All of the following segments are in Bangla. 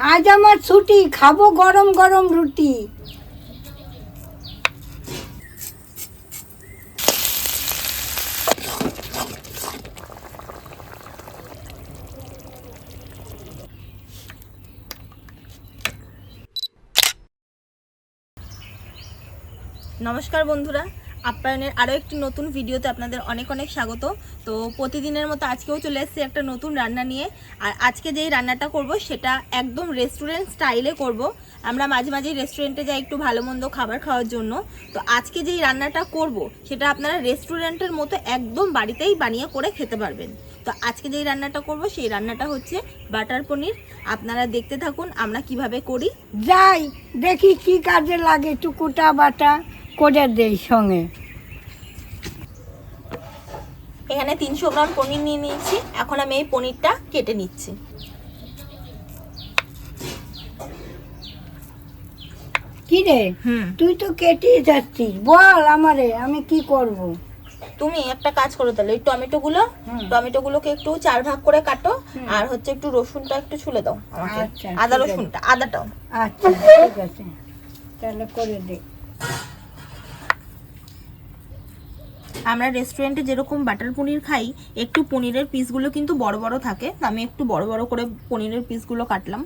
আজ আমার ছুটি খাব গরম গরম রুটি। নমস্কার বন্ধুরা আপ্যায়নের আরও একটি নতুন ভিডিওতে আপনাদের অনেক অনেক স্বাগত। তো প্রতিদিনের মতো আজকেও চলে এসেছি একটা নতুন রান্না নিয়ে। আর আজকে যেই রান্নাটা করব, সেটা একদম রেস্টুরেন্ট স্টাইলে করব। আমরা মাঝে মাঝেই রেস্টুরেন্টে যাই একটু ভালো মন্দ খাবার খাওয়ার জন্য। তো আজকে যেই রান্নাটা করব, সেটা আপনারা রেস্টুরেন্টের মতো একদম বাড়িতেই বানিয়ে করে খেতে পারবেন। তো আজকে যেই রান্নাটা করব, সেই রান্নাটা হচ্ছে বাটার পনির। আপনারা দেখতে থাকুন আমরা কীভাবে করি। যাই, দেখি কি কাজে লাগে টুকুটা বাটা। করে দেই সঙ্গে। এখানে তিনশো গ্রাম পনির নিয়ে নিয়েছি। এখন আমি এই পনিরটা কেটে নিচ্ছি। কি রে? তুই তো কেটে যাচ্ছিস। বল আমারে আমি কি করব? তুমি একটা কাজ করো তাহলে এই টমেটোগুলো। টমেটোগুলোকে একটু চার ভাগ করে কাটো আর হচ্ছে একটু রসুনটা একটু ছুলে দাও আমাকে। আচ্ছা, আদা রসুনটা আদাটাও। আচ্ছা ঠিক আছে। তাহলে করে দে। আমরা রেস্টুরেন্টে যেরকম বাটার পনির খাই, একটু পনিরের পিসগুলো কিন্তু বড় বড় থাকে। আমি একটু বড় বড় করে পনিরের পিসগুলো কাটলাম।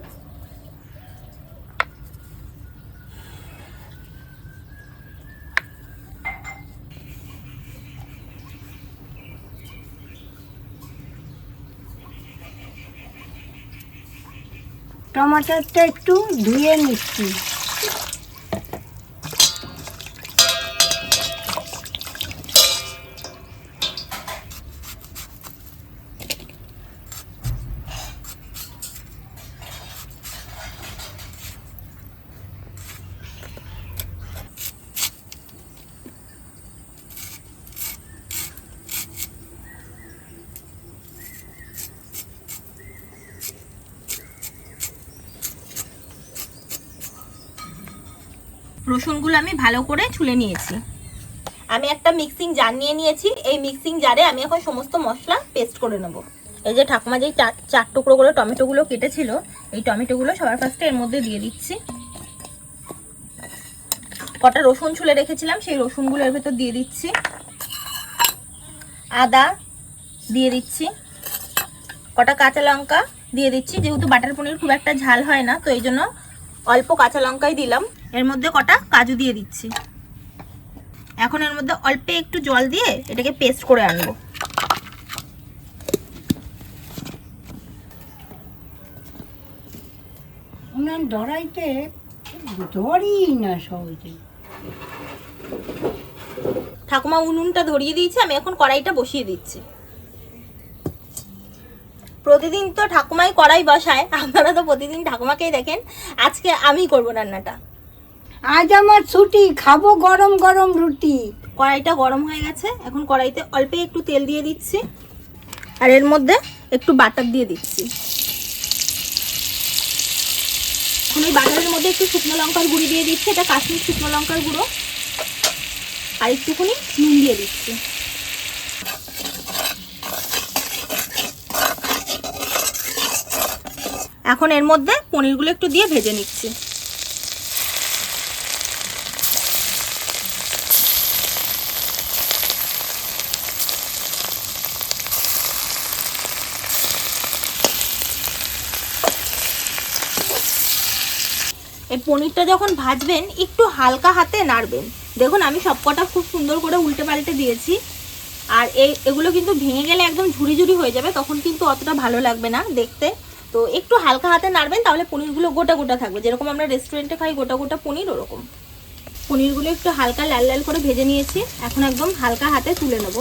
টমাটোরটা একটু ধুয়ে নিচ্ছি। রসুনগুলো আমি ভালো করে ছুলে নিয়েছি। আমি একটা মিক্সিং জার নিয়ে নিয়েছি। এই মিক্সিং জারে আমি এখন সমস্ত মশলা পেস্ট করে নেব। এই যে ঠাকুমা চার চার টুকরো করে টমেটোগুলো কেটেছিল, এই টমেটোগুলো সবার ফার্স্টে এর মধ্যে দিয়ে দিচ্ছি। কটা রসুন ছুলে রেখেছিলাম, সেই রসুনগুলো এর ভেতর দিয়ে দিচ্ছি। আদা দিয়ে দিচ্ছি। কটা কাঁচা লঙ্কা দিয়ে দিচ্ছি, যেহেতু বাটার পনির খুব একটা ঝাল হয় না, তো এই জন্য অল্প কাঁচা লঙ্কাই দিলাম। এর মধ্যে কটা কাজু দিয়ে দিচ্ছি। এখন এর মধ্যে অল্প একটু জল দিয়ে এটাকে পেস্ট করে আনব। উনান ধরাইতে ধরি না সহজে। ঠাকুমা উনুনটা ধরিয়ে দিয়েছে আমি এখন কড়াইটা বসিয়ে দিচ্ছি। প্রতিদিন তো ঠাকুমাই কড়াই বসায় আপনারা তো প্রতিদিন ঠাকুমাকেই দেখেন। আজকে আমি করব রান্নাটা। আজ আমার ছুটি, খাব গরম গরম রুটি। কড়াইটা গরম হয়ে গেছে, এখন কড়াইতে অল্প একটু তেল দিয়ে দিচ্ছি, আর এর মধ্যে একটু বাটার দিয়ে দিচ্ছি। এখন এই বাটারের মধ্যে একটু শুকনো লঙ্কার গুঁড়ি দিয়ে দিচ্ছি, এটা কাশ্মীর শুকনো লঙ্কার গুঁড়ো, আর একটুখানি নুন দিয়ে দিচ্ছি। এখন এর মধ্যে পনিরগুলো একটু দিয়ে ভেজে নিচ্ছি। এই পনিরটা যখন ভাজবেন, একটু হালকা হাতে নাড়বেন। দেখুন, আমি সবকটা খুব সুন্দর করে উল্টে পাল্টে দিয়েছি। আর এই এগুলো কিন্তু ভেঙে গেলে একদম ঝুড়ি ঝুড়ি হয়ে যাবে, তখন কিন্তু অতটা ভালো লাগবে না দেখতে। তো একটু হালকা হাতে নাড়বেন, তাহলে পনিরগুলো গোটা গোটা থাকবে। যেরকম আমরা রেস্টুরেন্টে খাই, গোটা গোটা পনির ওরকম। পনিরগুলো একটু হালকা লাল লাল করে ভেজে নিয়েছি। এখন একদম হালকা হাতে তুলে নেব।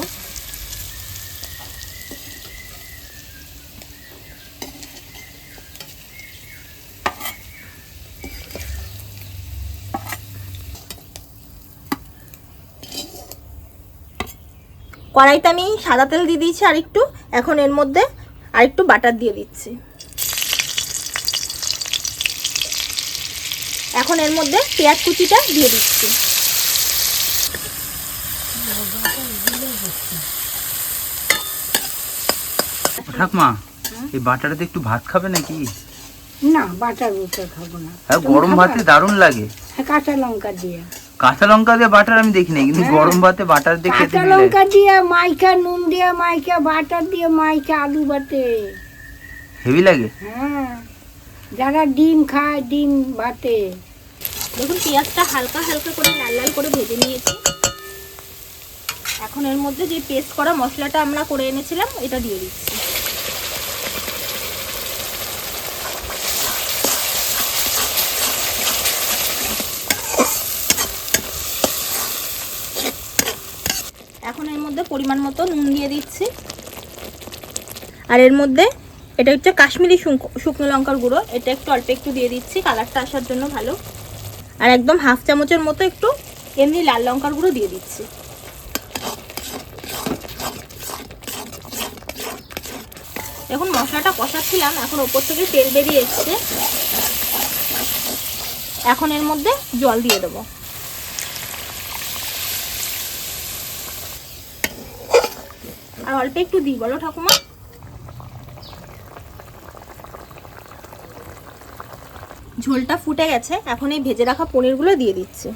কড়াইতে আমি সাদা তেল দিয়ে দিয়েছি আর একটু এখন এর মধ্যে আর একটু বাটার দিয়ে দিচ্ছি। এখন এর মধ্যে পেঁয়াজ কুচিটা দিয়ে দিচ্ছি। ঠাকমা এই বাটাটাতে একটু ভাত খাবে নাকি? না বাটার বুটা খাব না। হ্যাঁ গরম? ভাতে দারুণ লাগে। হ্যাঁ, কাঁচা লঙ্কা দিয়ে। কাঁচা লঙ্কা দিয়ে বাটার আমি দেখি দেখিনি কিন্তু হ্যাঁ। গরম ভাতে বাটার দিয়ে খেতে কাঁচা লঙ্কা দিয়ে মাইকা নুন দিয়ে মাইকা বাটার দিয়ে মাইকা আলু বাটে। হেভি লাগে? হ্যাঁ যারা ডিম খায় ডিম বাটে। দেখুন পেঁয়াজটা হালকা হালকা করে লাল লাল করে ভেজে নিয়েছি। এখন এর মধ্যে যে পেস্ট করা মশলাটা আমরা করে এনেছিলাম এটা দিয়ে দিচ্ছি। এখন এর মধ্যে পরিমাণ মতো নুন দিয়ে দিচ্ছি। আর এর মধ্যে এটা হচ্ছে কাশ্মীরি শুক- শুকনো লঙ্কার গুঁড়ো। এটা একটু অল্প একটু দিয়ে দিচ্ছি, কালারটা আসার জন্য ভালো। আর একদম হাফ চামচের মতো একটু এমনি লাল লঙ্কার গুঁড়ো দিয়ে দিচ্ছি। এখন মশলাটা কষাচ্ছিলাম, এখন ওপর থেকে তেল বেরিয়ে এসছে। এখন এর মধ্যে জল দিয়ে দেবো। আর অল্প একটু দিই, বলো ঠাকুমা। ঝোলটা ফুটে গেছে, এখন এই ভেজে রাখা পনিরগুলো দিয়ে দিচ্ছি।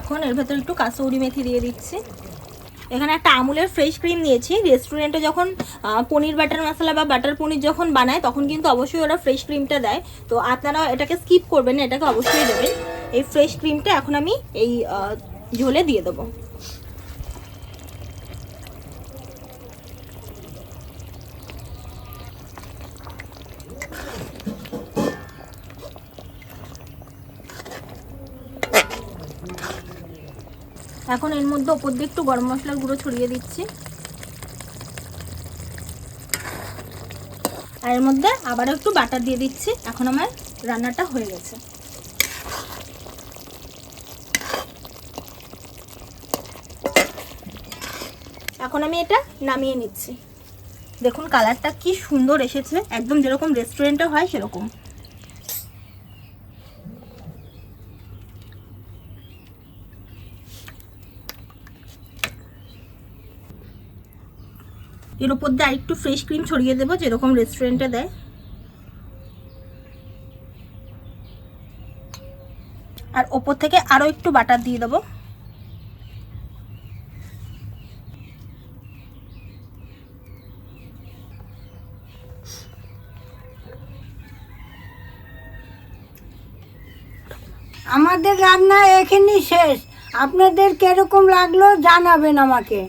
এখন এর ভেতরে একটু কাসৌরি মেথি দিয়ে দিচ্ছি। এখানে একটা আমুলের ফ্রেশ ক্রিম নিয়েছি। রেস্টুরেন্টে যখন পনির বাটার মশলা বা বাটার পনির যখন বানায়, তখন কিন্তু অবশ্যই ওরা ফ্রেশ ক্রিমটা দেয়। তো আপনারা এটাকে স্কিপ করবেন এটাকে অবশ্যই দেবেন। এই ফ্রেশ ক্রিমটা এখন আমি এই ঝোলে দিয়ে দেবো। এখন এর মধ্যে ওপর দিয়ে একটু গরম মশলার গুঁড়ো ছড়িয়ে দিচ্ছি। আর এর মধ্যে আবারও একটু বাটার দিয়ে দিচ্ছি। এখন আমার রান্নাটা হয়ে গেছে। এখন আমি এটা নামিয়ে নিচ্ছি। দেখুন, কালারটা কি সুন্দর এসেছে। একদম যেরকম রেস্টুরেন্টে হয় সেরকম। এর উপর দিয়ে আরেকটু ফ্রেশ ক্রিম ছড়িয়ে দেবো, যেরকম রেস্টুরেন্টে দেয়। আর ওপর থেকে আরও একটু বাটার দিয়ে দেবো। আমাদের রান্না এখানেই শেষ। আপনাদের কীরকম লাগল জানাবেন আমাকে।